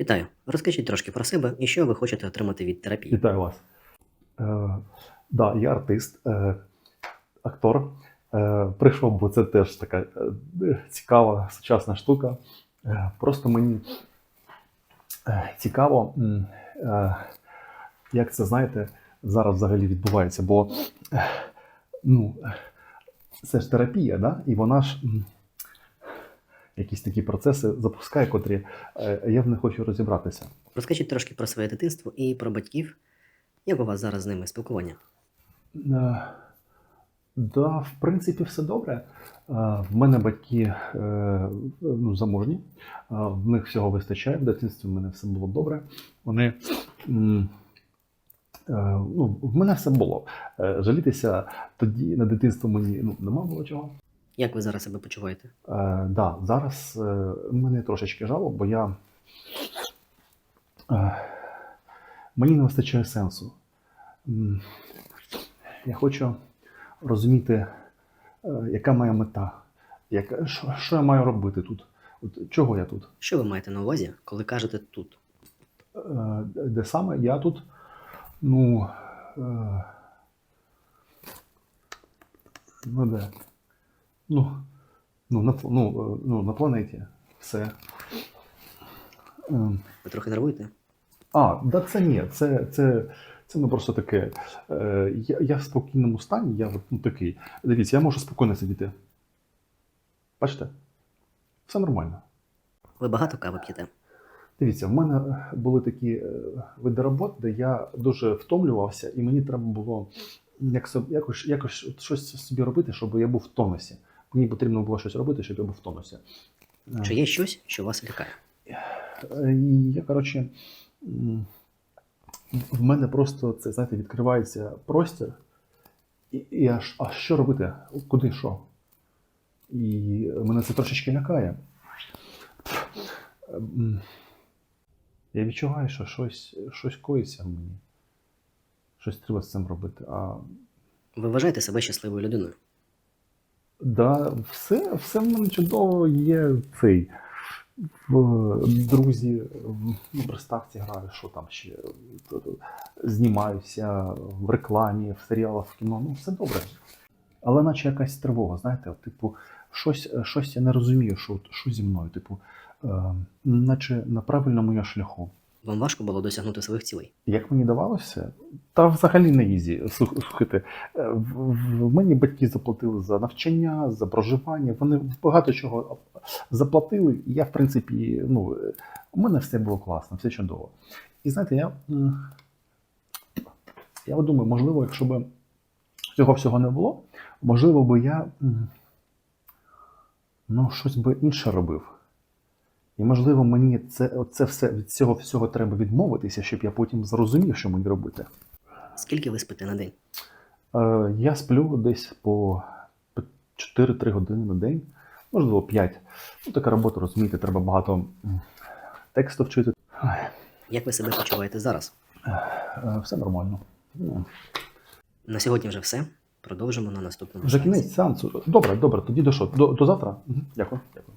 Вітаю. Розкажіть трошки про себе і що ви хочете отримати від терапії. Вітаю вас. Е, да, я артист, е, актор. Е, прийшов, бо це теж така е, цікава сучасна штука. Е, просто мені е, цікаво, е, як це знаєте, зараз взагалі відбувається. Бо е, ну, це ж терапія, да? і вона ж якісь такі процеси запускає, котрі е, я в них хочу розібратися. Розкажіть трошки про своє дитинство і про батьків. Як у вас зараз з ними спілкування? Е, Да, в принципі, все добре. Е, В мене батьки ну, заможні, в них всього вистачає. В дитинстві в мене все було добре. Вони. Ну, в мене все було. Жалітися тоді на дитинство мені ну, нема було чого. Як ви зараз себе почуваєте? Е, да, зараз е, мене трошечки жало, бо я. Е, мені не вистачає сенсу. Я хочу розуміти, е, яка моя мета, яка, що, що я маю робити тут. От, чого я тут? Що ви маєте на увазі, коли кажете тут? Е, де саме я тут? Ну. Е, ну де? Ну, ну, на, ну, ну, на планеті. Все. Ем, Ви трохи нервуєте? А, да це ні, це, це, це ну просто таке. Е, я, я в спокійному стані, я ну, такий. Дивіться, я можу спокійно сидіти. Бачите? Все нормально. Ви багато кави п'єте? Дивіться, в мене були такі е, види робот, де я дуже втомлювався, і мені треба було якось, якось щось собі робити, щоб я був в тонусі. Мені потрібно було щось робити, щоб я був в тонусі. Чи є щось, що вас лякає? Е, я, коротше, в мене просто це, знаєте, відкривається простір, і, і аж, а що робити? Куди що? І мене це трошечки лякає. Я відчуваю, що щось, щось коїться в мені. Щось треба з цим робити. А Ви вважаєте себе щасливою людиною? Да, все, все в мене чудово є цей. В друзі, в приставці граю, що там ще знімаюся в рекламі, в серіалах, в кіно. Ну, все добре. Але наче якась тривога, знаєте, типу, щось, щось я не розумію, що, що зі мною. Типу, е, наче на правильному я шляху. Вам важко було досягнути своїх цілей? Як мені давалося, та взагалі не ізі. Слухайте, е, в, мені батьки заплатили за навчання, за проживання. Вони багато чого заплатили, і я, в принципі, ну, у мене все було класно, все чудово. І знаєте, я, я думаю, можливо, якщо б цього всього не було, можливо би я ну, щось би інше робив. І, можливо, мені це, це все, від цього всього треба відмовитися, щоб я потім зрозумів, що мені робити. Скільки ви спите на день? Е, я сплю десь по по 4-3 години на день, можливо, 5. Ну, така робота, розумієте, треба багато тексту вчити. Як ви себе почуваєте зараз? е, Все нормально. Ну, На сьогодні вже все. Продовжимо на наступному. Вже кінець сеансу. Добре, добре, тоді до що? До, до завтра? Дякую. Дякую.